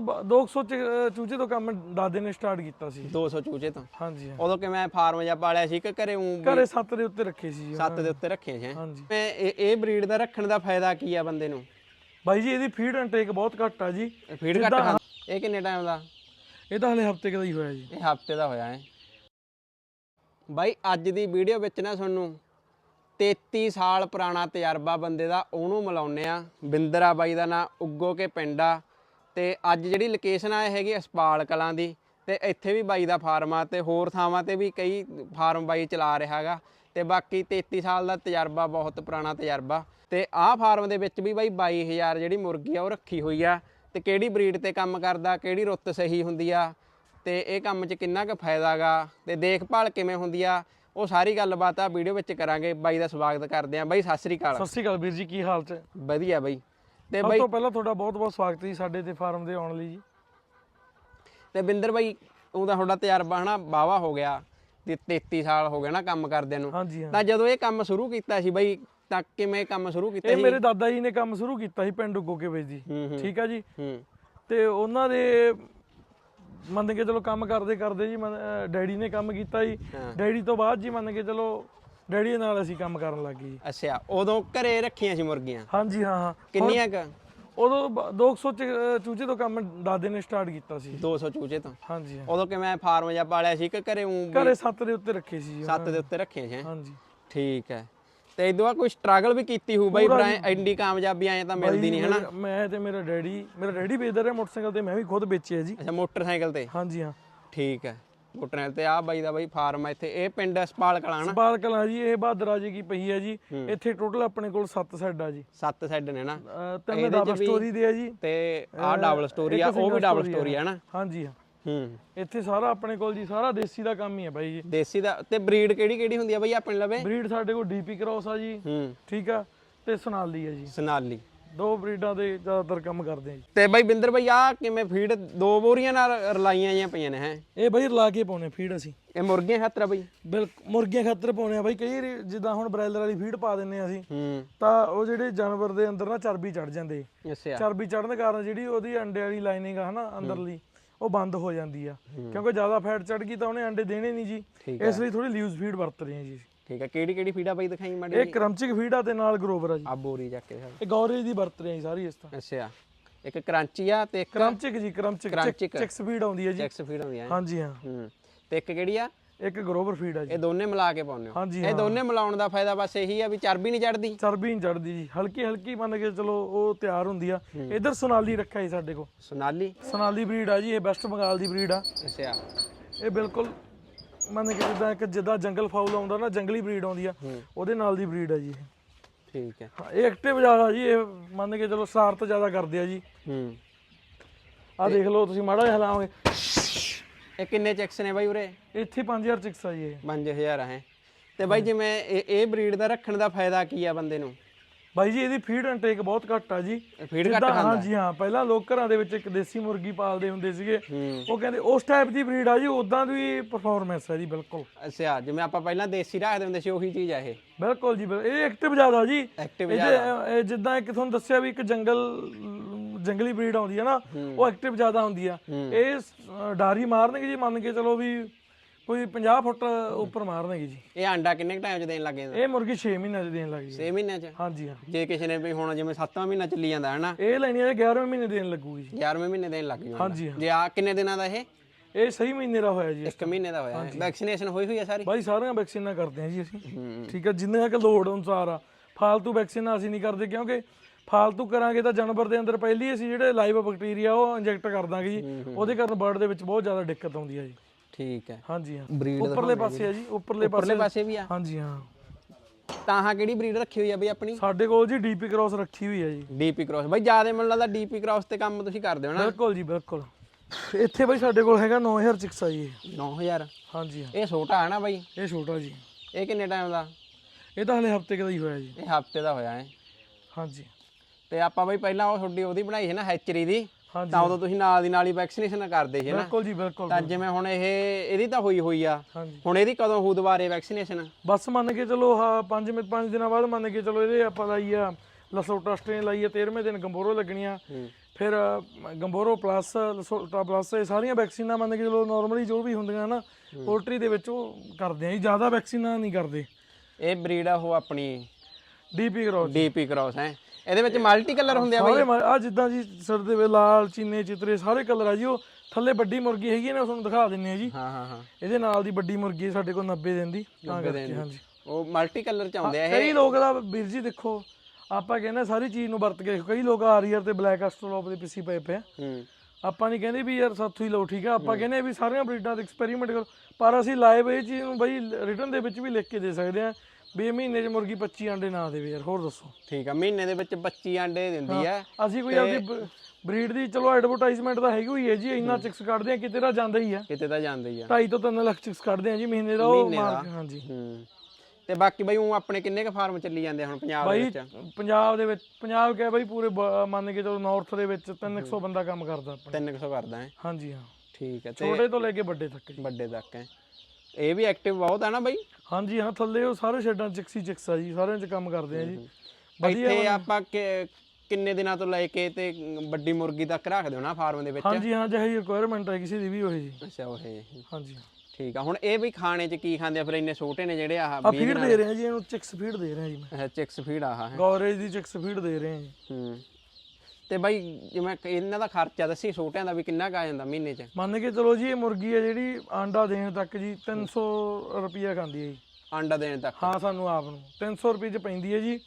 ਬ- 200 ਚ ਅ, ਚੂਚੇ ਤੋਂ ਕੰਮ ਦਾਦੇ ਨੇ ਸਟਾਰਟ ਕੀਤਾ ਸੀ। 200 ਚੂਚੇ ਤੋਂ? ਹਾਂਜੀ ਉਦੋਂ ਕਿਵੇਂ ਫਾਰਮ ਜਾਂ ਪਾਲਿਆ ਸੀ ਕਿ ਘਰੇ ਉਂ ਘਰੇ ਸੱਤ ਦੇ ਉੱਤੇ ਰੱਖੇ ਸੀ ਜੀ ਉਹਨਾਂ ਸੱਤ ਦੇ ਉੱਤੇ ਰੱਖੇ ਸੀ ਹਾਂਜੀ। ਮੈਂ ਇਹ ਬਰੀਡ ਦਾ ਰੱਖਣ ਦਾ ਫਾਇਦਾ ਕੀ ਆ ਬੰਦੇ ਨੂੰ? ਬਾਈ ਜੀ ਇਹਦੀ ਫੀਡ ਇਨਟੇਕ ਬਹੁਤ ਘੱਟ ਆ ਜੀ। ਫੀਡ ਘੱਟ ਖਾ ਇਹ ਕਿੰਨੇ ਟਾਈਮ ਦਾ? ਇਹ ਤਾਂ ਹਲੇ ਹਫ਼ਤੇ ਦਾ ਹੀ ਹੋਇਆ ਜੀ। ਇਹ ਹਫ਼ਤੇ ਦਾ ਹੋਇਆ ਹੈ? ਬਾਈ ਅੱਜ ਦੀ ਵੀਡੀਓ ਵਿੱਚ ਨਾ ਤੁਹਾਨੂੰ 33 ਸਾਲ ਪੁਰਾਣਾ ਤਜਰਬਾ ਬੰਦੇ ਦਾ ਉਹਨੂੰ ਮਿਲਾਉਂਦੇ ਆ ਬਿੰਦਰਾ ਬਾਈ ਦਾ ਨਾਂ ਉੱਗੋ ਕੇ ਪਿੰਡ ਆ। ਤੇ ਅੱਜ ਜਿਹੜੀ ਲੋਕੇਸ਼ਨ ਆ ਹੈਗੀ ਅਸਪਾਲ ਕਲਾਂ ਦੀ। ਤੇ ਇੱਥੇ ਵੀ ਬਾਈ ਦਾ ਫਾਰਮ ਆ ਤੇ ਹੋਰ ਥਾਵਾਂ ਤੇ ਵੀ ਕਈ ਫਾਰਮ ਬਾਈ ਚਲਾ ਰਿਹਾ ਹੈਗਾ। ਤੇ ਬਾਕੀ 33 ਸਾਲ ਦਾ ਤਜਰਬਾ ਬਹੁਤ ਪੁਰਾਣਾ ਤਜਰਬਾ। ਤੇ ਆਹ ਫਾਰਮ ਦੇ ਵਿੱਚ ਵੀ ਬਾਈ 22000 ਜਿਹੜੀ ਮੁਰਗੀ ਆ ਉਹ ਰੱਖੀ ਹੋਈ ਆ। ਤੇ ਕਿਹੜੀ ਬਰੀਡ ਤੇ ਕੰਮ ਕਰਦਾ ਕਿਹੜੀ ਰੁੱਤ ਸਹੀ ਹੁੰਦੀ ਆ ਤੇ ਇਹ ਕੰਮ 'ਚ ਕਿੰਨਾ ਕੁ ਫਾਇਦਾ ਗਾ ਤੇ ਦੇਖਭਾਲ ਕਿਵੇਂ ਹੁੰਦੀ ਆ ਉਹ ਸਾਰੀ ਗੱਲਬਾਤ ਆ ਵੀਡੀਓ ਵਿੱਚ ਕਰਾਂਗੇ। ਬਾਈ ਦਾ ਸਵਾਗਤ ਕਰਦੇ ਆ। ਬਾਈ ਸਤਿ ਸ੍ਰੀ ਅਕਾਲ। ਸਤਿ ਸ਼੍ਰੀ ਅਕਾਲ ਵੀਰ ਜੀ ਕੀ ਹਾਲ ਚ? ਵਧੀਆ ਬਾਈ। ਤੇ ਸਭ ਬਾਈ ਤੋਂ ਪਹਿਲਾਂ ਤੁਹਾਡਾ ਬਹੁਤ ਬਹੁਤ ਸਵਾਗਤ ਜੀ ਸਾਡੇ ਤੇ ਫਾਰਮ ਦੇ ਆਉਣ ਲਈ ਜੀ। ਤੇ ਬਿੰਦਰ ਬਾਈ ਉਹਦਾ ਤੁਹਾਡਾ ਤਜਰਬਾ ਹਨਾ ਬਾਵਾ ਹੋ ਗਿਆ ਤੇ 33 ਸਾਲ ਹੋ ਗਏ ਨਾ ਕੰਮ ਕਰਦਿਆਂ ਨੂੰ। ਹਾਂਜੀ ਹਾਂ ਤਾਂ ਜਦੋਂ ਇਹ ਕੰਮ ਸ਼ੁਰੂ ਕੀਤਾ ਸੀ ਬਾਈ ਤਾਂ ਕਿਵੇਂ ਕੰਮ ਸ਼ੁਰੂ ਕੀਤਾ ਇਹ ਸੀ? ਮੇਰੇ ਦਾਦਾ ਜੀ ਨੇ ਕੰਮ ਸ਼ੁਰੂ ਕੀਤਾ ਸੀ ਪਿੰਡ ਗੋਕੇ ਵਿੱਚ ਜੀ। ਹੂੰ ਹੂੰ। ਠੀਕ ਆ ਜੀ? ਹੂੰ। ਤੇ ਉਹਨਾਂ ਦੇ ਮੰਨ ਕੇ ਚਲੋ ਕੰਮ ਕਰਦੇ ਕਰਦੇ ਜੀ ਮੰਨ- ਅਹ ਡੈਡੀ ਨੇ ਕੰਮ ਕੀਤਾ ਜੀ। ਹਾਂ। ਡੈਡੀ ਤੋਂ ਬਾਅਦ ਜੀ ਮੰਨ ਕੇ ਚਲੋ ਡੈਡੀ ਨਾਲ ਅਸੀਂ ਕੰਮ ਕਰਨ ਲੱਗ ਗਏ ਜੀ। ਅੱਛਾ ਉਦੋਂ ਘਰੇ ਰੱਖੀਆਂ ਸੀ ਮੁਰਗੀਆਂ? ਹਾਂਜੀ ਹਾਂ ਹਾਂ। ਕਿੰਨੀਆਂ ਕ? ਉਦੋਂ ਬ- 200 ਚ ਅਹ, ਚੂਚੇ ਤੋਂ ਕੰਮ ਦਾਦੇ ਨੇ ਸਟਾਰਟ ਕੀਤਾ ਸੀ। 200 ਚੂਚੇ ਤੋਂ? ਹਾਂਜੀ ਹਾਂ। ਉਦੋਂ ਕਿਵੇਂ ਫਾਰਮ ਜਾਂ ਪਾਲਿਆ ਸੀ ਕਿ ਘਰੇ ਉਂ ਘਰੇ ਸੱਤ ਦੇ ਉੱਤੇ ਰੱਖੇ ਸੀ ਸੱਤ ਦੇ ਉੱਤੇ ਰੱਖੇ ਸੀ। ਹਾਂਜੀ। ਠੀਕ ਹੈ। ਤੇ ਇਦੋਂ ਕੋਈ ਸਟਰਗਲ ਵੀ ਕੀਤੀ ਹੋਊ? ਬਾਈ ਐਂ ਐਡੀ ਕਾਮਯਾਬੀ ਐ ਤਾਂ ਮਿਲਦੀ ਨਹੀਂ ਹਨਾ? ਮੈਂ ਤੇ ਮੇਰਾ ਡੈਡੀ ਮੇਰਾ ਡੈਡੀ ਵੇਚਦਾ ਰਿਹਾ ਮੋਟਰਸਾਈਕਲ ਤੇ ਮੈਂ ਵੀ ਖੁਦ ਵੇਚਿਆ ਜੀ। ਅੱਛਾ ਮੋਟਰਸਾਈਕਲ ਤੇ? ਹਾਂਜੀ ਹਾਂ। ਠੀਕ ਹੈ। ਮੋਟਰਸਾਈਕਲ ਤੇ ਆ ਬਾਈ ਦਾ ਬਾਈ ਫਾਰਮ ਆ ਇੱਥੇ। ਇਹ ਪਿੰਡ ਸਪਾਲ ਕਲਾਂ ਨਾ? ਸਪਾਲ ਕਲਾਂ ਜੀ ਇਹ ਬਹਾਦਰਾ ਜੀ ਕੀ ਪਈ ਹੈ ਜੀ। ਇੱਥੇ ਟੋਟਲ ਆਪਣੇ ਕੋਲ 7 ਸੈੱਡ ਆ ਜੀ। ਸੱਤ ਸੈੱਡ ਨੇ ਨਾ। ਤਿੰਨ ਡਬਲ ਸਟੋਰੀ ਦੇ ਆ ਜੀ। ਤੇ ਆ ਡਬਲ ਸਟੋਰੀ ਆ ਉਹ ਵੀ ਡਬਲ ਸਟੋਰੀ ਆ। ਨਾ? ਹਾਂਜੀ ਹਾਂ। ਹੂੰ। ਇੱਥੇ ਸਾਰਾ ਆਪਣੇ ਕੋਲ ਜੀ ਸਾਰਾ ਦੇਸੀ ਦਾ ਕੰਮ ਹੀ ਹੈ ਬਾਈ ਜੀ। ਦੇਸੀ ਦਾ ਤੇ ਬਰੀਡ ਕਿਹੜੀ ਕਿਹੜੀ ਹੁੰਦੀ ਆ ਬਾਈ ਆਪਣੇ ਲਵੇ? ਬਰੀਡ ਸਾਡੇ ਕੋਲ ਡੀਪੀ ਕ੍ਰਾਸ ਆ ਜੀ। ਹੂੰ। ਠੀਕ ਆ ਤੇ ਸੋਨਾਲੀ ਆ ਜੀ। ਸਨਾਲੀ। ਦੋ ਬਰੀਡਾਂ ਦੇ ਜ਼ਿਆਦਾਤਰ ਕੰਮ ਕਰਦੇ ਆ ਜੀ। ਤੇ ਬਾਈ ਬਿੰਦਰ ਬਾਈ ਆ ਕਿਵੇਂ ਫੀਡ ਦੋ ਬੋਰੀਆਂ ਨਾਲ ਰਲਾਈਆਂ ਜੀਆਂ ਪਈਆਂ ਨੇ ਹੈ? ਇਹ ਬਾਈ ਰਲਾ ਕੇ ਪਾਉਣੇ ਫੀਡ ਅਸੀਂ। ਇਹ ਮੁਰਗੀਆਂ ਖਾਤਰ ਆ ਬਾਈ? ਬਿਲਕੁਲ ਮੁਰਗੀਆਂ ਖਾਤਰ ਪਾਉਣੇ ਆ ਬਾਈ। ਕਈ ਵਾਰੀ ਜਿੱਦਾਂ ਹੁਣ ਬ੍ਰਾਇਲਰ ਵਾਲੀ ਫੀਡ ਪਾ ਦਿੰਨੇ ਆ ਅਸੀਂ ਹੂੰ। ਤਾਂ ਉਹ ਜਿਹੜੇ ਜਾਨਵਰ ਦੇ ਅੰਦਰ ਨਾ ਚਰਬੀ ਚੜ ਜਾਂਦੇ। ਅੱਛਾ। ਚਰਬੀ ਚੜਨ ਕਾਰਨ ਜਿਹੜੀ ਉਹਦੀ ਅੰਡੇ ਵਾਲੀ ਲਾਈਨਿੰਗ ਆ ਹਨਾ ਅੰਦਰਲੀ ਉਹ ਬੰਦ ਹੋ ਜਾਂਦੀ ਆ। ਕਿਉਂਕਿ ਜ਼ਿਆਦਾ ਫੈਟ ਚੜ ਗਈ ਤਾਂ ਉਹਨੇ ਅੰਡੇ ਦੇਣੇ ਨਹੀਂ ਜੀ। ਇਸ ਲਈ ਥੋੜੀ ਲੂਜ਼ ਫੀਡ ਵਰਤ ਰਹੇ ਆ ਜੀ ਠੀਕ ਹੈ ਕਿਹੜੀ ਕਿਹੜੀ ਫੀਡ ਆ ਬਾਈ ਦਿਖਾਈ ਮਾੜੀ ਇਹ ਕਰਮਚਿਕ ਫੀਡ ਆ ਤੇ ਨਾਲ ਗਰੋਵਰ ਆ ਜੀ। ਆ ਬੋਰੀ ਚੱਕ ਕੇ। ਇਹ ਗੌਰੇਜ ਦੀ ਵਰਤ ਰਹੇ ਸਾਰੀ ਇਸ ਤਾਂ ਅੱਛਾ ਇੱਕ ਕ੍ਰਾਂਚੀ ਆ ਤੇ ਇੱਕ ਕਰਮਚਿਕ ਜੀ ਕਰਮਚਿਕ। ਚਿਕਸ ਫੀਡ ਆਉਂਦੀ ਹੈ ਜੀ। ਚੈਕਸ ਫੀਡ ਹੁੰਦੀ ਆ ਹਾਂਜੀ ਹਾਂ। ਹੂੰ ਤੇ ਇੱਕ ਕਿਹੜੀ ਆ? ਇੱਕ ਗਰੋਵਰ ਫੀਡ ਆ ਜੀ। ਇਹ ਦੋਨੇ ਮਿਲਾ ਕੇ ਪਾਉਂਦੇ ਹੋ। ਇਹ ਦੋਨੇ ਮਿਲਾਉਣ ਦਾ ਫਾਇਦਾ ਬਸ ਇਹੀ ਆ ਵੀ ਚਰਬੀ ਨਹੀਂ ਚੜਦੀ। ਚਰਬੀ ਨਹੀਂ ਚੜਦੀ ਜੀ। ਹਲਕੀ ਹਲਕੀ ਮੰਨ ਕੇ ਚਲੋ ਉਹ ਤਿਆਰ ਹੁੰਦੀ ਆ। ਇਧਰ ਸੋਨਾਲੀ ਰੱਖਿਆ ਜੀ ਸਾਡੇ ਕੋਲ। ਸੋਨਾਲੀ? ਸੋਨਾਲੀ ਬਰੀਡ ਆ ਜੀ ਇਹ ਵੈਸਟ ਬੰਗਾਲ ਦੀ ਬਰੀਡ ਆ। ਅੱਛਾ। ਇਹ ਬਿਲਕੁਲ ਮੰਨ ਕੇ ਜਿੱਦਾਂ ਇੱਕ ਜਿੱਦਾਂ ਜੰਗਲ ਫਾਊਲ ਆਉਂਦਾ ਨਾ ਜੰਗਲੀ ਬਰੀਡ ਆਉਂਦੀ ਆ ਉਹਦੇ ਨਾਲ ਦੀ ਬਰੀਡ ਆ ਜੀ ਇਹ। ਠੀਕ ਹੈ। ਹਾਂ, ਇਹ ਐਕਟਿਵ ਜ਼ਿਆਦਾ ਜੀ ਇਹ ਮੰਨ ਕੇ ਚਲੋ ਸ਼ਰਾਰਤ ਜ਼ਿਆਦਾ ਕਰਦੇ ਆ ਜੀ। ਹੂੰ। ਆ ਦੇਖ ਲਓ ਤੁਸੀਂ ਮਾੜਾ ਜਿਹਾ ਹਲਾਓਗੇ। ਇਹ ਕਿੰਨੇ ਚੈਕਸ ਨੇ ਬਾਈ ਉਰੇ? ਇੱਥੇ 5000 ਚਿਕਸ ਆ ਜੀ ਇਹ। 5000 ਹੈ। ਤੇ ਬਾਈ ਜਿਵੇਂ ਇਹ ਇਹ ਬਰੀਡ ਦਾ ਰੱਖਣ ਦਾ ਫਾਇਦਾ ਕੀ ਆ ਬੰਦੇ ਨੂੰ? ਬਾਈ ਜੀ ਇਹਦੀ ਫੀਡ ਇਨਟੇਕ ਬਹੁਤ ਘੱਟ ਆ ਜੀ। ਫੀਡ ਘੱਟ ਖਾਂਦਾ। ਹਾਂਜੀ ਹਾਂ। ਪਹਿਲਾਂ ਲੋਕ ਘਰਾਂ ਦੇ ਵਿੱਚ ਇੱਕ ਦੇਸੀ ਮੁਰਗੀ ਪਾਲਦੇ ਹੁੰਦੇ ਸੀਗੇ। ਉਹ ਕਹਿੰਦੇ ਉਸ ਟਾਈਪ ਦੀ ਬਰੀਡ ਆ ਜੀ ਉਦਾਂ ਦੀ ਪਰਫਾਰਮੈਂਸ ਹੈ ਜੀ ਬਿਲਕੁਲ। ਅੱਛਾ ਜਿਵੇਂ ਆਪਾਂ ਪਹਿਲਾਂ ਦੇਸੀ ਰੱਖਦੇ ਹੁੰਦੇ ਸੀ ਉਹੀ ਚੀਜ਼ ਆ ਇਹ। ਬਿਲਕੁਲ ਜੀ। ਇਹ ਐਕਟਿਵ ਜ਼ਿਆਦਾ ਜੀ। ਐਕਟਿਵ ਇਹ ਜਿੱਦਾਂ ਇੱਕ ਤੁਹਾਨੂੰ ਦੱਸਿਆ ਵੀ ਇੱਕ ਜੰਗਲ ਜੰਗਲੀ ਬਰੀਡ ਆਉਂਦੀ ਹੈ ਨਾ ਉਹ ਐਕਟਿਵ ਜ਼ਿਆਦਾ ਹੁੰਦੀ ਆ। ਇਹ ਡਾਰੀ ਮਾਰਨਗੇ ਜੀ ਮੰਨ ਕੇ ਚਲੋ ਵੀ ਕੋਈ 50 ਫੁੱਟ ਉੱਪਰ ਮਾਰਨਗੇ ਜੀ। ਇਹ ਅੰਡਾ ਕਿੰਨੇ ਟਾਈਮ ਚ ਦੇਣ ਲੱਗ ਜਾਂਦਾ? ਇਹ ਮੁਰਗੀ 6 ਮਹੀਨਿਆਂ ਚ ਦੇਣ ਲੱਗੀ 6 ਮਹੀਨਿਆਂ ਚ? ਹਾਂਜੀ ਹਾਂ ਜੇ ਕਿਸੇ ਨੇ ਵੀ ਹੁਣ ਜਿਵੇਂ 7ਵਾਂ ਮਹੀਨਾ ਚੱਲੀ ਜਾਂਦਾ ਹੈ ਨਾ ਇਹ ਲੈਣੀ ਹੈ 11ਵੇਂ ਮਹੀਨੇ ਦੇਣ ਲੱਗੂਗੀ ਜੀ। 11ਵੇਂ ਮਹੀਨੇ ਦੇਣ ਲੱਗ ਜਾਂਦਾ ਹਾਂਜੀ ਹਾਂ ਜੇ ਆ ਕਿੰਨੇ ਦਿਨਾਂ ਦਾ ਇਹ? ਇਹ ਸਹੀ ਮਹੀਨੇ ਦਾ ਹੋਇਆ ਜੀ। ਇੱਕ ਮਹੀਨੇ ਦਾ ਹੋਇਆ। ਵੈਕਸੀਨੇਸ਼ਨ ਹੋਈ ਹੋਈ ਹੈ ਸਾਰੀ? ਬਾਈ ਸਾਰੀਆਂ ਵੈਕਸੀਨਾਂ ਕਰਦੇ ਹਾਂ ਜੀ ਅਸੀਂ। ਠੀਕ ਹੈ ਜਿੰਨੇ ਕਿ ਲੋੜ ਅਨੁਸਾਰ ਆ। ਫਾਲਤੂ ਵੈਕਸੀਨਾਂ ਅਸੀਂ ਨਹੀਂ ਕਰਦੇ ਕਿਉਂਕਿ ਫਾਲਤੂ ਕਰਾਂਗੇ ਤਾਂ ਜਾਨਵਰ ਦੇ ਅੰਦਰ ਪਹਿਲੀ ਅਸੀਂ ਜਿਹੜੇ ਲਾਈਵ ਬੈਕਟੀਰੀਆ ਉਹ ਇੰਜੈਕਟ ਕਰ ਦਾਂਗੇ ਜੀ। ਉਹਦੇ ਕਾਰਨ ਬਰਡ ਦੇ ਵਿੱਚ ਬਹੁਤ ਜ਼ਿਆਦਾ ਦਿੱਕਤ ਆਉਂਦੀ ਹੈ ਜੀ। ਠੀਕ ਹੈ। ਹਾਂਜੀ ਹਾਂ। ਬਰੀਡ ਉੱਪਰਲੇ ਪਾਸੇ ਆ ਜੀ ਉੱਪਰਲੇ ਉੱਪਰਲੇ ਪਾਸੇ। ਪਾਸੇ ਵੀ ਆ? ਹਾਂਜੀ ਹਾਂ। ਤਾਂ ਹਾਂ ਕਿਹੜੀ ਬਰੀਡ ਰੱਖੀ ਹੋਈ ਆ ਬਈ ਆਪਣੀ? ਸਾਡੇ ਕੋਲ ਜੀ ਡੀਪੀ ਕ੍ਰਾਸ ਰੱਖੀ ਹੋਈ ਹੈ ਜੀ। ਡੀਪੀ ਕ੍ਰਾਸ ਬਈ ਜ਼ਿਆਦਾ ਮੈਨੂੰ ਲੱਗਦਾ ਡੀਪੀ ਕ੍ਰਾਸ ਤੇ ਕੰਮ ਤੁਸੀਂ ਕਰਦੇ ਹੋ ਨਾ। ਬਿਲਕੁਲ ਜੀ ਬਿਲਕੁਲ। ਇੱਥੇ ਬਾਈ ਸਾਡੇ ਕੋਲ ਹੈਗਾ 9000 ਚਿਕਸਾ ਜੀ ਇਹ। 9000 ਹਾਂਜੀ ਹਾਂ। ਇਹ ਛੋਟਾ ਹੈ ਨਾ ਬਾਈ? ਇਹ ਛੋਟਾ ਜੀ। ਇਹ ਕਿੰਨੇ ਟਾਈਮ ਦਾ? ਇਹ ਤਾਂ ਹਲੇ ਹਫ਼ਤੇ ਦਾ ਹੀ ਹੋਇਆ ਜੀ। ਇਹ ਹਫ਼ਤੇ ਦਾ ਹੋਇਆ ਹੈ। ਹਾਂਜੀ। ਤੇ ਆਪਾਂ ਬਈ ਪਹਿਲਾਂ ਉਹ ਤੁਹਾਡੀ ਉਹਦੀ ਬਣਾਈ ਸੀ ਨਾ ਹੈਚਰੀ ਦੀ। ਤਾਂ ਉਦੋਂ ਤੁਸੀਂ ਨਾਲ ਦੀ ਨਾਲ ਹੀ ਵੈਕਸੀਨੇਸ਼ਨ ਕਰਦੇ ਸੀ ਨਾ। ਬਿਲਕੁਲ ਜੀ ਬਿਲਕੁਲ ਤਾਂ ਜਿਵੇਂ ਹੁਣ ਇਹ ਇਹਦੀ ਤਾਂ ਹੋਈ ਹੋਈ ਆ। ਹੁਣ ਇਹਦੀ ਕਦੋਂ ਹੋਊ ਦੁਬਾਰੇ ਵੈਕਸੀਨੇਸ਼ਨ ਬਸ ਮੰਨ ਕੇ ਚਲੋ ਹਾਂ ਪੰਜ ਮਿੰਟ ਪੰਜ ਦਿਨਾਂ ਬਾਅਦ ਮੰਨ ਕੇ ਚਲੋ ਇਹਦੇ ਆਪਾਂ ਲਾਈ ਆ ਲਸੋਟਾ ਸਟ੍ਰੇਨ ਲਾਈ ਆ 13ਵੇਂ ਦਿਨ ਗੰਬੋਰੋ ਲੱਗਣੀਆਂ। ਫਿਰ ਅ, ਗੰਬੋਰੋ ਪਲੱਸ ਲਸੋਟਾ ਪਲੱਸ ਇਹ ਸਾਰੀਆਂ ਵੈਕਸੀਨਾਂ ਮੰਨ ਕੇ ਚਲੋ ਨਾਰਮਲੀ ਜੋ ਵੀ ਹੁੰਦੀਆਂ ਨਾ ਪੋਲਟਰੀ ਦੇ ਵਿੱਚ ਉਹ ਕਰਦੇ ਆ ਜੀ ਜ਼ਿਆਦਾ ਵੈਕਸੀਨਾਂ ਨਹੀਂ ਕਰਦੇ। ਇਹ ਬਰੀਡ ਆ ਉਹ ਆਪਣੀ ਡੀਪੀ ਕਰੋ ਡੀਪੀ ਕ੍ਰਾਸ ਹੈ। ਇਹਦੇ ਵਿੱਚ ਮਲਟੀ ਕਲਰ ਹੁੰਦੇ ਆ ਬਈ। ਸਾਰੇ ਆ ਜਿੱਦਾਂ ਜੀ ਸਿਰ ਦੇ ਵੇ ਲਾਲ ਚੀਨੇ ਚਿਤਰੇ ਸਾਰੇ ਕਲਰ ਆ ਜੀ ਉਹ ਥੱਲੇ ਵੱਡੀ ਮੁਰਗੀ ਹੈਗੀ ਨਾ ਤੁਹਾਨੂੰ ਦਿਖਾ ਦਿੰਨੇ ਆ ਜੀ। ਹਾਂ ਹਾਂ ਹਾਂ। ਇਹਦੇ ਨਾਲ ਦੀ ਵੱਡੀ ਮੁਰਗੀ ਸਾਡੇ ਕੋਲ 90 ਦਿਨ ਦੀ ਤਾਂ ਕਰਕੇ ਹਾਂਜੀ। ਉਹ ਮਲਟੀ ਕਲਰ ਚ ਆਉਂਦੇ ਆ ਇਹ। ਕਈ ਲੋਕ ਦਾ ਵੀਰ ਜੀ ਦੇਖੋ ਆਪਾਂ ਕਹਿੰਦੇ ਸਾਰੀ ਚੀਜ਼ ਨੂੰ ਵਰਤ ਕੇ ਕਈ ਲੋਕ ਆਰੀਅਰ ਤੇ ਬਲੈਕ ਐਸਟਰੋਪ ਦੇ ਪਿੱਛੇ ਪਏ ਪਏ ਹੂੰ। ਆਪਾਂ ਨਹੀਂ ਕਹਿੰਦੇ ਵੀ ਯਾਰ ਸਾਥੋਂ ਹੀ ਲਓ ਠੀਕ ਆ ਆਪਾਂ ਕਹਿੰਦੇ ਵੀ ਸਾਰੀਆਂ ਬਰੀਡਾਂ ਦੇ ਐਕਸਪੈਰੀਮੈਂਟ ਕਰੋ ਪਰ ਅਸੀਂ ਲਾਈਵ ਇਹ ਚੀਜ਼ ਨੂੰ ਬਈ ਰਿਟਰਨ ਦੇ ਵਿੱਚ ਵੀ ਲਿਖ ਕੇ ਦੇ ਸਕਦੇ ਆ। ਵੀ ਇਹ ਮਹੀਨੇ 'ਚ ਮੁਰਗੀ 25 ਅੰਡੇ ਨਾ ਦੇਵੇ ਯਾਰ ਹੋਰ ਦੱਸੋ। ਠੀਕ ਆ ਮਹੀਨੇ ਦੇ ਵਿੱਚ 25 ਅੰਡੇ ਦਿੰਦੀ ਹੈ ਅਸੀਂ ਕੋਈ ਆਪਦੀ ਬਰੀਡ ਦੀ ਚਲੋ ਐਡਵਰਟਾਈਜ਼ਮੈਂਟ ਤਾਂ ਹੈਗੀ ਹੋਈ ਹੈ ਜੀ ਇੰਨਾ ਚਿਕਸ ਕੱਢਦੇ ਆ ਕਿਤੇ ਤਾਂ ਜਾਂਦਾ ਹੀ ਆ। ਕਿਤੇ ਤਾਂ ਜਾਂਦੇ ਹੀ ਆ। 2.5 ਤੋਂ 3 ਲੱਖ ਚਿਕਸ ਕੱਢਦੇ ਆ ਜੀ ਮਹੀਨੇ ਦਾ ਉਹ ਮਾਰ ਹਾਂਜੀ। ਤੇ ਬਾਕੀ ਬਈ ਉਹ ਆਪਣੇ ਕਿੰਨੇ ਕ ਫਾਰਮ ਚੱਲੀ ਜਾਂਦੇ ਆ ਹੁਣ ਪੰਜਾਬ ਦੇ ਬਾਈ ਵਿੱਚ? ਪੰਜਾਬ ਦੇ ਵਿੱਚ ਪੰਜਾਬ ਕਿਹਾ ਬਾਈ ਪੂਰੇ ਮੰਨ ਕੇ ਚਲੋ ਨਾਰਥ ਦੇ ਵਿੱਚ 300 ਬੰਦਾ ਕੰਮ ਕਰਦਾ ਆਪਣੇ। 300 ਕਰਦਾ ਹੈ। ਹਾਂਜੀ ਹਾਂ। ਠੀਕ ਹੈ ਤੇ ਛੋਟੇ ਤੋਂ ਲੈ ਕੇ ਵੱਡੇ ਤੱਕ ਵੱਡੇ ਤੱਕ ਹੈ। ਇਹ ਵੀ ਐਕਟਿਵ ਬਹੁਤ ਆ ਨਾ ਬਈ? ਹਾਂਜੀ ਹਾਂ ਥੱਲੇ ਉਹ ਸਾਰੇ ਸ਼ੈਡਾਂ ਚਿਕਸੀ ਚਿਕਸ ਜੀ ਸਾਰਿਆਂ 'ਚ ਕੰਮ ਕਰਦੇ ਆ ਜੀ। ਇੱਥੇ ਆਪਾਂ ਕਿੰਨੇ ਦਿਨਾਂ ਤੋਂ ਲੈ ਕੇ ਤੇ ਵੱਡੀ ਮੁਰਗੀ ਤੱਕ ਰੱਖਦੇ ਹੋ ਨਾ ਫਾਰਮ ਦੇ ਵਿੱਚ? ਹਾਂਜੀ ਹਾਂ ਜਿਹੀ ਰਿਕੁਆਇਰਮੈਂਟ ਹੈ ਕਿਸੇ ਦੀ ਵੀ ਹੋਏ ਜੀ। ਅੱਛਾ ਉਹ। ਹਾਂਜੀ। ਠੀਕ ਆ ਹੁਣ ਇਹ ਵੀ ਖਾਣੇ ਚ ਕੀ ਖਾਂਦੇ ਆ? ਫਿਰ ਇੰਨੇ ਛੋਟੇ ਨੇ ਜਿਹੜੇ ਆਹ ਆ ਫੀਡ ਦੇ ਰਹੇ ਆ ਜੀ ਇਹਨੂੰ ਚਿਕਸ ਫੀਡ ਦੇ ਰਹੇ ਆ ਜੀ ਮੈਂ। ਚਿਕਸ ਫੀਡ ਆਹ। ਹੈ ਗੌਰੇਜ ਦੀ ਚਿਕਸ ਫੀਡ ਦੇ ਰਹੇ ਆ ਜੀ। ਹੂੰ। ਤੇ ਬਾਈ ਜਿਵੇਂ ਇਹਨਾਂ ਦਾ ਖਰਚਾ ਦੱਸੀ ਛੋਟਿਆਂ ਦਾ ਵੀ ਕਿੰਨਾ ਕੁ ਆ ਜਾਂਦਾ ਮਹੀਨੇ ਚ? ਮੰਨ ਕੇ ਚਲੋ ਜੀ ਇਹ ਮੁਰਗੀ ਹੈ ਜਿਹੜੀ ਆਂਡਾ ਦੇਣ ਤੱਕ ਜੀ 300 ਰੁਪਿਆ ਖਾਂਦੀ ਹੈ ਜੀ। ਆਂਡਾ ਦੇਣ ਤੱਕ? ਹਾਂ ਸਾਨੂੰ ਆਪ ਨੂੰ। 300 ਰੁਪਏ ਚ ਪੈਂਦੀ ਹੈ ਜੀ।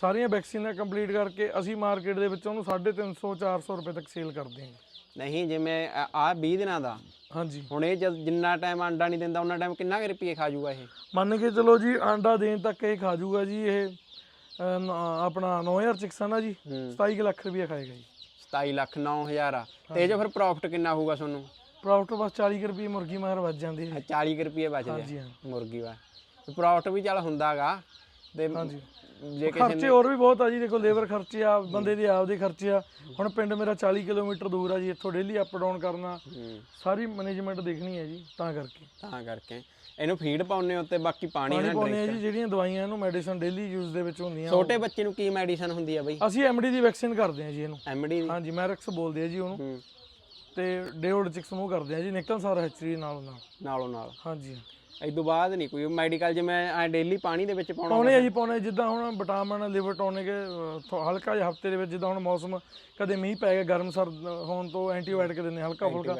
ਸਾਰੀਆਂ ਵੈਕਸੀਨਾਂ ਕੰਪਲੀਟ ਕਰਕੇ ਅਸੀਂ ਮਾਰਕੀਟ ਦੇ ਵਿੱਚ ਉਹਨੂੰ 350 400 ਰੁਪਏ ਤੱਕ ਸੇਲ ਕਰਦੇ ਹਾਂ। ਨਹੀਂ ਜਿਵੇਂ ਆ 20 ਦਿਨਾਂ ਦਾ। ਹਾਂਜੀ। ਹੁਣ ਇਹ ਜਿੰਨਾ ਟਾਈਮ ਆਂਡਾ ਨਹੀਂ ਦਿੰਦਾ ਉਹਨਾਂ ਟਾਈਮ ਕਿੰਨਾ ਕੁ ਰੁਪਏ ਖਾ ਜਾਊਗਾ ਇਹ? ਮੰਨ ਕੇ ਚਲੋ ਜੀ ਆਂਡਾ ਦੇਣ ਤੱਕ ਇਹ ਖਾ ਜਾਊਗਾ ਜੀ ਇਹ ਆਪਣਾ 9000 ਚਿਕਸ ਆ ਨਾ ਜੀ ਹੂੰ। 27 ਕੁ ਲੱਖ ਰੁਪਏ ਖਾਏਗਾ ਜੀ। 27 ਲੱਖ 9000 ਆ। ਤੇ ਜੋ ਫਿਰ ਪ੍ਰੋਫਿਟ ਕਿੰਨਾ ਹੋਊਗਾ ਤੁਹਾਨੂੰ? ਪ੍ਰੋਫਿਟ ਬਸ 40 ਕੁ ਰੁਪਏ ਮੁਰਗੀ ਮਾਰ ਵੱਜ ਜਾਂਦੀ ਹੈ 40 ਕੁ ਰੁਪਏ ਬਚਦੇ ਆ ਮੁਰਗੀ ਵਾ ਪ੍ਰੋਫਿਟ ਵੀ ਚੱਲ ਹੁੰਦਾਗਾ। ਤੇ ਜੇ ਕਿ ਖਰਚੇ ਹੋਰ ਵੀ ਬਹੁਤ ਆ ਜੀ ਦੇਖੋ ਲੇਬਰ ਖਰਚੇ ਆ ਬੰਦੇ ਦੇ ਆਪਦੇ ਖਰਚੇ ਆ। ਹੁਣ ਪਿੰਡ ਮੇਰਾ 40 ਕਿਲੋਮੀਟਰ ਦੂਰ ਆ ਜੀ ਇੱਥੋਂ ਡੇਲੀ ਅਪ ਡਾਊਨ ਕਰਨਾ। ਸਾਰੀ ਮੈਨੇਜਮੈਂਟ ਦੇਖਣੀ ਹੈ ਜੀ ਤਾਂ ਕਰਕੇ। ਤਾਂ ਕਰਕੇ। ਇਹਨੂੰ ਫੀਡ ਪਾਉਣੇ ਉੱਤੇ ਬਾਕੀ ਪਾਣੀ ਪਾਣੀ ਨਾ ਪਾਉਂਦੇ ਆ ਜੀ ਜਿਹੜੀਆਂ ਦਵਾਈਆਂ ਇਹਨੂੰ ਮੈਡੀਸਨ ਡੇਲੀ ਯੂਜ਼ ਦੇ ਵਿੱਚ ਹੁੰਦੀਆਂ। ਛੋਟੇ ਬੱਚੇ ਨੂੰ ਕੀ ਮੈਡੀਸਨ ਹੁੰਦੀ ਆ ਬਈ? ਅਸੀਂ ਐਮਡੀ ਦੀ ਵੈਕਸੀਨ ਕਰਦੇ ਆ ਜੀ ਇਹਨੂੰ। ਐਮਡੀ ਦੀ? ਹਾਂਜੀ ਮੈਰਕਸ ਬੋਲਦੇ ਆ ਜੀ ਉਹਨੂੰ। ਤੇ ਡੇਓਡ ਚਿਕਸ ਨੂੰ ਕਰਦੇ ਆ ਜੀ ਨਿਕਲ ਸਾਰਾ ਹੈਚਰੀ ਨਾਲ ਨਾਲ। ਨਾਲੋਂ ਨਾਲ। ਹਾਂਜੀ। ਇਸ ਤੋਂ ਬਾਅਦ ਨਹੀਂ ਕੋਈ ਮੈਡੀਕਲ ਜਿਵੇਂ ਐ ਡੇਲੀ ਪਾਣੀ ਦੇ ਵਿੱਚ ਪਾਉਣਾ ਪਾਉਣੇ ਆ ਜੀ ਪਾਉਣੇ ਜਿੱਦਾਂ ਹੁਣ ਵਿਟਾਮਿਨ ਲਿਵਰ ਟੋਨਿਕ ਹਲਕਾ ਜਿਹਾ ਹਫ਼ਤੇ ਦੇ ਵਿੱਚ ਜਿੱਦਾਂ ਹੁਣ ਮੌਸਮ ਕਦੇ ਮੀਂਹ ਪੈ ਗਿਆ ਗਰਮ ਸਰਦ ਹੋਣ ਤੋਂ ਐਂਟੀਬਾਇਓਟਿਕ ਦਿੰਦੇ ਹਲਕਾ ਫੁਲਕਾ।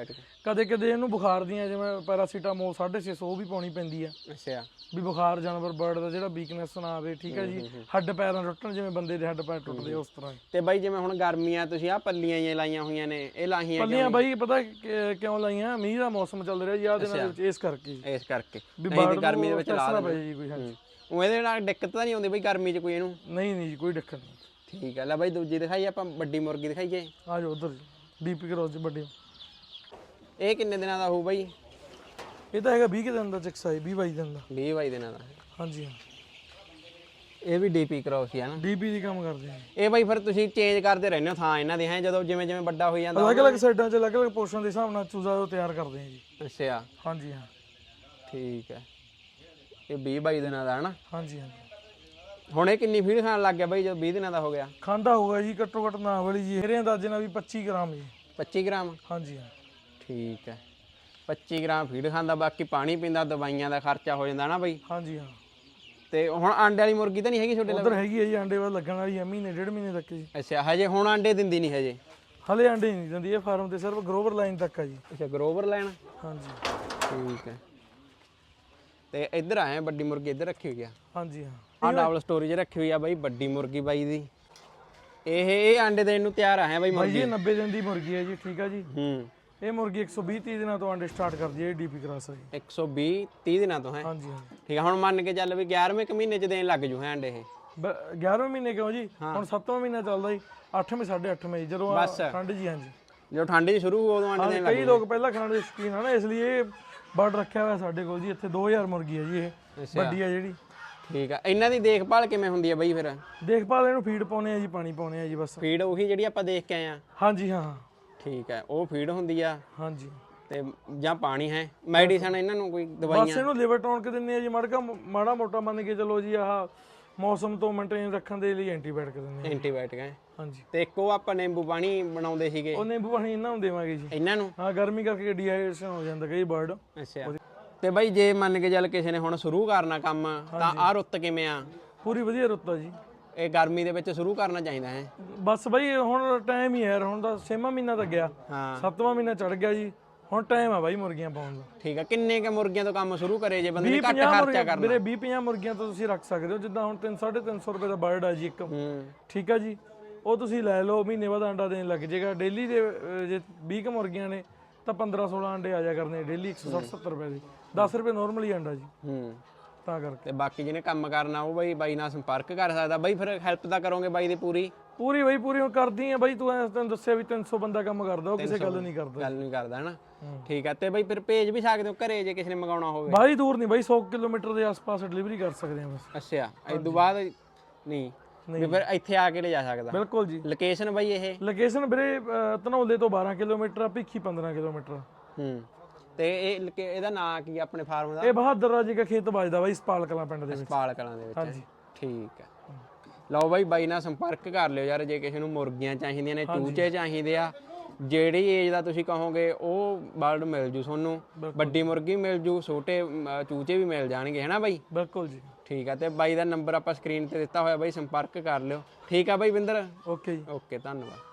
ਕਦੇ ਕਦੇ ਇਹਨੂੰ ਬੁਖਾਰ ਦੀਆਂ ਜਿਵੇਂ ਪੈਰਾਸੀਟਾਮੋਲ 650 ਉਹ ਵੀ ਪਾਉਣੀ ਪੈਂਦੀ ਆ। ਅੱਛਾ। ਵੀ ਬੁਖਾਰ ਜਾਨਵਰ ਬਰਡ ਦਾ ਜਿਹੜਾ ਵੀਕਨੈਸ ਨਾ ਆਵੇ ਠੀਕ ਹੈ ਜੀ? ਹੱਡ ਪੈਰਾਂ ਟੁੱਟਣ ਜਿਵੇਂ ਬੰਦੇ ਦੇ ਹੱਡ ਪੈਰ ਟੁੱਟਦੇ ਉਸ ਤਰ੍ਹਾਂ। ਤੇ ਬਾਈ ਜਿਵੇਂ ਹੁਣ ਗਰਮੀਆਂ ਤੁਸੀਂ ਆ ਪੱਲੀਆਂ ਜਿਹੀਆਂ ਲਾਈਆਂ ਹੋਈਆਂ ਨੇ ਇਹ ਲਾਹੀਆਂ ਪੱਲੀਆਂ ਬਾਈ ਪਤਾ ਕਿਉਂ ਲਾਈਆਂ? ਮੀਂਹ ਦਾ ਮੌਸਮ ਚੱਲ ਰਿਹਾ ਜੀ ਆਹ ਦਿਨਾਂ ਦੇ ਵਿੱਚ ਇਸ ਕਰਕੇ। ਇਸ ਕਰਕੇ। ਵੀ ਨਹੀਂ ਤੇ ਬਾੜ ਗਰਮੀ ਦੇ ਵਿੱਚ ਲਾ ਦਿੰਦੇ ਜੀ ਕੋਈ ਹਾਂਜੀ। ਉਹ ਇਹਦੇ ਨਾਲ ਦਿੱਕਤ ਤਾਂ ਨਹੀਂ ਆਉਂਦੀ ਬਈ ਗਰਮੀ 'ਚ ਕੋਈ ਇਹਨੂੰ? ਨਹੀਂ ਨਹੀਂ ਜੀ ਕੋਈ ਦਿੱਕਤ ਨਹੀਂ। ਠੀਕ ਹੈ ਲੈ ਬਾਈ ਦੂਜੀ ਦਿਖਾਈ ਆਪਾਂ ਵੱਡੀ ਮੁਰਗੀ ਦਿਖਾਈਏ ਆ ਜਾਓ ਉਧਰ ਡੀਪੀ ਕਰੋ ਜੀ ਵੱਡੇ। ਇਹ ਕਿੰਨੇ ਦਿਨਾਂ ਦਾ ਹੋਊ ਬਾਈ? ਇਹ ਤਾਂ ਹੈਗਾ 20 ਕੁ ਦਿਨ ਦਾ ਚਿਕਸਾ ਹੈ 20 22 ਦਿਨ ਦਾ। 20 22 ਦਿਨਾਂ ਦਾ। ਹਾਂਜੀ ਹਾਂ ਇਹ ਵੀ ਡੀਪੀ ਕ੍ਰੋਸ ਹੀ ਆ ਨਾ ਡੀਪੀ ਦੀ ਕੰਮ ਕਰਦੇ ਆ। ਇਹ ਬਾਈ ਫਿਰ ਤੁਸੀਂ ਚੇਂਜ ਕਰਦੇ ਰਹਿੰਦੇ ਹੋ ਥਾਂ ਇਹਨਾਂ ਦੇ ਹੈ? ਜਦੋਂ ਜਿਵੇਂ ਜਿਵੇਂ ਵੱਡਾ ਹੋਈ ਜਾਂਦਾ ਅਲੱਗ-ਅਲੱਗ ਸਾਈਡਾਂ 'ਚ ਅਲੱਗ-ਅਲੱਗ ਪੋਰਸ਼ਨ ਦੇ ਹਿਸਾਬ ਨਾਲ ਚੂਜ਼ਾ ਉਹ ਤਿਆਰ ਕਰਦੇ ਆ ਜੀ। ਅੱਛਾ। ਹਾਂਜੀ ਹਾਂ। ਠੀਕ ਹੈ। ਇਹ 20 22 ਦਿਨਾਂ ਦਾ ਹੈ ਨਾ ਹਾਂਜੀ ਹਾਂਜੀ। ਹੁਣ ਇਹ ਕਿੰਨੀ ਫੀਡ ਖਾਣ ਲੱਗ ਗਿਆ ਬਾਈ ਜਦੋਂ 20 ਦਿਨਾਂ ਦਾ ਹੋ ਗਿਆ? ਖਾਂਦਾ ਹੋਊਗਾ ਜੀ ਘੱਟੋ ਘੱਟ ਨਾ ਵਾਲੀ ਜੀ। ਮੇਰੇ ਅੰਦਾਜ਼ੇ ਨਾਲ ਵੀ 25 ਗ੍ਰਾਮ ਜੀ। 25 ਗ੍ਰਾਮ? ਹਾਂਜੀ ਹਾਂ। ਠੀਕ ਹੈ। 25 ਗ੍ਰਾਮ ਫੀਡ ਖਾਂਦਾ ਬਾਕੀ ਪਾਣੀ ਪੀਂਦਾ ਦਵਾਈਆਂ ਦਾ ਖਰਚਾ ਹੋ ਜਾਂਦਾ ਨਾ ਬਾਈ? ਹਾਂਜੀ ਹਾਂ। ਤੇ ਹੁਣ ਆਂਡੇ ਵਾਲੀ ਮੁਰਗੀ ਤਾਂ ਨਹੀਂ ਹੈਗੀ ਛੋਟੇ ਉਧਰ ਹੈਗੀ ਹੈ ਜੀ ਅੰਡੇ ਵੱਲ ਲੱਗਣ ਵਾਲੀ ਹੈ ਮਹੀਨੇ ਡੇਢ ਮਹੀਨੇ ਤੱਕ ਜੀ। ਅੱਛਾ ਹਜੇ ਹੁਣ ਆਂਡੇ ਦਿੰਦੀ ਨਹੀਂ ਹਜੇ? ਹਲੇ ਅੰਡੇ ਨਹੀਂ ਦਿੰਦੀ ਇਹ ਫਾਰਮ ਤੇ ਸਿਰਫ ਗਰੋਵਰ ਲਾਈਨ ਤੱਕ ਆ ਜੀ। ਅੱਛਾ ਗਰੋਵਰ ਲੈਣ ਹਾਂਜੀ। ਠੀਕ ਹੈ। ਤੇ ਇੱਧਰ ਆਏ ਵੱਡੀ ਮੁਰਗੀ ਇੱਧਰ ਰੱਖੀ ਹੋਈ ਆ। ਹਾਂਜੀ ਹਾਂ। ਆ ਡਬਲ ਸਟੋਰੇਜ ਰੱਖੀ ਹੋਈ ਆ ਬਾਈ ਵੱਡੀ ਮੁਰਗੀ ਬਾਈ ਦੀ। ਇਹ ਇਹ ਆਂਡੇ ਦੇਣ ਨੂੰ ਤਿਆਰ ਆ ਹੈ ਬਾਈ ਮੁਰਗੀ। ਇਹ 90 ਦਿਨ ਦੀ ਮੁਰਗੀ ਹੈ ਜੀ ਠੀਕ ਆ ਜੀ। ਹੂੰ। ਇਹ ਮੁਰਗੀ 120 30 ਦਿਨਾਂ ਤੋਂ ਅੰਡੇ ਸਟਾਰਟ ਕਰਦੀ ਹੈ ਡੀਪੀ ਕਰਾਸ ਜੀ। 120 30 ਦਿਨਾਂ ਤੋਂ ਹੈ। ਹਾਂਜੀ ਹਾਂ। ਠੀਕ ਆ ਹੁਣ ਮੰਨ ਕੇ ਚੱਲ ਵੀ 11ਵੇਂ ਕੁ ਮਹੀਨੇ ਚ ਦੇਣ ਲੱਗ ਜੂ ਹੈ ਆਂਡੇ ਇਹ। ਬ- 11ਵੇਂ ਮਹੀਨੇ ਕਿਉਂ ਜੀ? ਹੁਣ 7ਵਾਂ ਮਹੀਨਾ ਚੱਲਦਾ ਜੀ 8ਵੇਂ 8.5ਵੇਂ ਜੀ ਜਦੋਂ ਆਹ ਠੰਡ ਜੀ ਹਾਂਜੀ। ਜਦੋਂ ਠੰਡ ਜੀ ਸ਼ੁਰੂ ਹੋ ਉਦੋਂ ਆਂਡੇ ਦੇਣ ਲੱਗ ਕਈ ਲੋਕ ਪਹਿਲਾਂ ਖਾਣ ਦੇ ਸ਼ੌਕੀਨ ਆ ਨਾ ਇਸ ਲਈ ਇਹ ਬਰਡ ਰੱਖਿਆ ਹੋਇਆ ਸਾਡੇ ਕੋਲ ਜੀ ਇੱਥੇ 2000 ਮੁਰਗੀ ਹੈ ਜੀ ਇਹ ਅੱਛਾ। ਵੱਡੀ ਆ ਜਿਹੜੀ। ਠੀਕ ਆ। ਇਹਨਾਂ ਦੀ ਦੇਖਭਾਲ ਕਿਵੇਂ ਹੁੰਦੀ ਆ ਬਾਈ ਫਿਰ? ਦੇਖਭਾਲ ਇਹਨੂੰ ਫੀਡ ਪਾਉਣੇ ਆ ਜੀ ਪਾਣੀ ਪਾਉਣੇ ਆ ਜੀ ਬਸ। ਫੀਡ ਉਹੀ ਜਿਹੜੀ ਆਪਾਂ ਦੇਖ ਕੇ ਆਏ ਆ ਹਾਂਜੀ ਹਾਂ ਠੀਕ ਹੈ ਉਹ ਫੀਡ ਹੁੰਦੀ ਆ? ਹਾਂਜੀ। ਤੇ ਜਾਂ ਪਾਣੀ ਹੈ? ਮੈਡੀਸਨ ਇਹਨਾਂ ਨੂੰ ਕੋਈ ਦਵਾਈਆਂ? ਬਸ ਇਹਨੂੰ ਲਿਵਰ ਟੌਨਕ ਦਿੰਨੇ ਆ ਜੀ ਮੜਕਾ ਮਾੜਾ ਮੋਟਾ ਮੰਨ ਕੇ ਚਲੋ ਜੀ ਆਹ ਮੌਸਮ ਤੋਂ ਮੇਨਟੇਨ ਰੱਖਣ ਦੇ ਲਈ ਐਂਟੀਬਾਇਓਟਿਕ ਦਿੰਦੇ ਆ ਐਂਟੀਬਾਇਓਟਿਕ ਹੈ। ਹਾਂਜੀ। ਤੇ ਇੱਕ ਉਹ ਆਪਾਂ ਨਿੰਬੂ ਪਾਣੀ ਬਣਾਉਂਦੇ ਸੀਗੇ। ਉਹ ਨਿੰਬੂ ਪਾਣੀ ਇਹਨਾਂ ਨੂੰ ਦੇਵਾਂਗੇ ਜੀ। ਇਹਨਾਂ ਨੂੰ? ਹਾਂ ਗਰਮੀ ਕਰਕੇ ਡੀਹਾਈਡਰੇਸ਼ਨ ਹੋ ਜਾਂਦਾ ਕਈ ਬਰਡ ਅੱਛਾ। ਤੇ ਬਾਈ ਜੇ ਮੰਨ ਕੇ ਚੱਲ ਕਿਸੇ ਨੇ ਹੁਣ ਸ਼ੁਰੂ ਕਰਨਾ ਕੰਮ ਤਾਂ ਆਹ ਰੁੱਤ ਕਿਵੇਂ ਆ? ਪੂਰੀ ਵਧੀਆ ਰੁੱਤ ਆ ਜੀ। ਇਹ ਗਰਮੀ ਦੇ ਵਿੱਚ ਸ਼ੁਰੂ ਕਰਨਾ ਚਾਹੀਦਾ ਹੈ। ਬਸ ਬਈ ਹੁਣ ਟਾਈਮ ਹੀ ਹੈ ਹੁਣ ਤਾਂ ਛੇਵਾਂ ਮਹੀਨਾ ਤਾਂ ਗਿਆ। ਹਾਂ। ਸੱਤਵਾਂ ਮਹੀਨਾ ਚੜ ਗਿਆ ਜੀ। ਹੁਣ ਟਾਈਮ ਆ ਬਾਈ ਮੁਰਗੀਆਂ ਪਾਉਣ ਦਾ। ਠੀਕ ਆ ਕਿੰਨੇ ਕ ਮੁਰਗੀਆਂ ਤੋਂ ਕੰਮ ਸ਼ੁਰੂ ਕਰੇ ਜੇ ਬੰਦੇ ਨੇ 20 ਘੱਟ 50 ਖਰਚਾ ਕਰਨਾ? ਮੇਰੇ 20 50 ਮੁਰਗੀਆਂ ਤੋਂ ਤੁਸੀਂ ਰੱਖ ਸਕਦੇ ਹੋ ਜਿੱਦਾਂ ਹੁਣ 3 350 ਰੁਪਏ ਦਾ ਬਰਡ ਆ ਜੀ ਇੱਕ। ਠੀਕ ਆ ਜੀ? ਉਹ ਤੁਸੀਂ ਲੈ ਲਓ ਮਹੀਨੇ ਬਾਅਦ ਅੰਡਾ ਦੇਣ ਲੱਗ ਜਾਏਗਾ ਡੇਲੀ ਦੇ ਜੇ 20 ਕ ਮੁਰਗੀਆਂ ਨੇ ਤਾਂ 15 16 ਅੰਡੇ ਆ ਜਾ ਕਰਨੇ ਡੇਲੀ 160 70 ਰੁਪਏ ਦੀ। 10 ਰੁਪਏ ਨਾਰਮਲੀ ਅੰਡਾ ਜੀ। ਹੂੰ। ਤਾਂ ਕਰਕੇ। ਤੇ ਬਾਕੀ ਜਿਹਨੇ ਕੰਮ ਕਰਨਾ ਉਹ ਬਾਈ ਬਾਈ ਨਾਲ ਸੰਪਰਕ ਕਰ ਸਕਦਾ। ਬਾਈ ਫਿਰ ਹੈਲਪ ਤਾਂ ਕਰੋਗੇ ਬਾਈ ਦੀ ਪੂਰੀ? ਪੂਰੀ ਬਈ ਪੂਰੀ ਹੁਣ ਕਰਦੀ ਆ ਬਾਈ ਤੂੰ ਐਂ ਤੈਨੂੰ ਦੱਸਿਆ ਵੀ 300 ਬੰਦਾ ਕੰਮ ਕਰਦਾ ਉਹ ਕਿਸੇ ਗੱਲ ਨਹੀਂ ਕਰਦਾ। ਗੱਲ ਨਹੀਂ ਕਰਦਾ ਹਨਾ? ਠੀਕ ਆ ਤੇ ਬਾਈ ਫਿਰ ਭੇਜ ਵੀ ਸਕਦੇ ਹੋ ਘਰੇ ਜੇ ਕਿਸੇ ਨੇ ਮੰਗਾਉਣਾ ਹੋਵੇ? ਬਾਹਲੀ ਦੂਰ ਨਹੀਂ ਬਾਈ 100 ਕਿਲੋਮੀਟਰ ਦੇ ਆਸ-ਪਾਸ ਡਿਲੀਵਰੀ ਕਰ ਸਕਦੇ ਆ ਬਸ। ਅੱਛਾ ਇਸ ਤੋਂ ਬਾਅਦ ਨਹੀਂ ਵੀ ਫਿਰ ਇੱਥੇ ਆ ਕੇ ਲੈ ਜਾ ਸਕਦਾ? ਬਿਲਕੁਲ ਜੀ। ਲੋਕੇਸ਼ਨ ਬਾਈ ਇਹ? ਲੋਕੇਸ਼ਨ ਵੀਰੇ ਅਹ, ਧਨੌਲੇ ਤੋਂ 12 ਕਿਲੋਮੀਟਰ ਆ ਭਿੱਖੀ 15 ਕਿਲੋਮੀਟਰ। ਹੂੰ ਤੇ ਇਹ ਲੋਕੇ- ਇਹਦਾ ਨਾਂ ਕੀ ਆ ਆਪਣੇ ਫਾਰਮ ਦਾ? ਇਹ ਬਹਾਦਰ ਰਾਜੇ ਦਾ ਖੇਤ ਵੱਜਦਾ ਬਾਈ ਸਪਾਲ ਕਲਾਂ ਪਿੰਡ ਦੇ ਵਿੱਚ। ਪਾਲ ਕਲਾਂ ਦੇ ਵਿੱਚ। ਹਾਂਜੀ। ਠੀਕ ਹੈ ਲਓ ਬਾਈ ਬਾਈ ਨਾਲ ਸੰਪਰਕ ਕਰ ਲਿਓ ਯਾਰ ਜੇ ਕਿਸੇ ਨੂੰ ਮੁਰਗੀਆਂ ਚਾਹੀਦੀਆਂ ਨੇ ਚੂਚੇ ਚਾਹੀਦੇ ਆ ਜਿਹੜੀ ਏਜ ਦਾ ਤੁਸੀਂ ਕਹੋਗੇ ਉਹ ਬਰਡ ਮਿਲ ਜੂ ਤੁਹਾਨੂੰ। ਵੱਡੀ ਮੁਰਗੀ ਮਿਲ ਜੂ ਛੋਟੇ ਚੂਚੇ ਵੀ ਮਿਲ ਜਾਣਗੇ ਹੈਨਾ ਬਾਈ? ਬਿਲਕੁਲ ਜੀ। ਠੀਕ ਆ ਤੇ ਬਾਈ ਦਾ ਨੰਬਰ ਆਪਾਂ ਸਕਰੀਨ ਤੇ ਦਿੱਤਾ ਹੋਇਆ ਬਾਈ ਸੰਪਰਕ ਕਰ ਲਿਓ। ਠੀਕ ਆ ਬਾਈ ਵਿੰਦਰ ਓਕੇ ਜੀ। ਓਕੇ ਧੰਨਵਾਦ।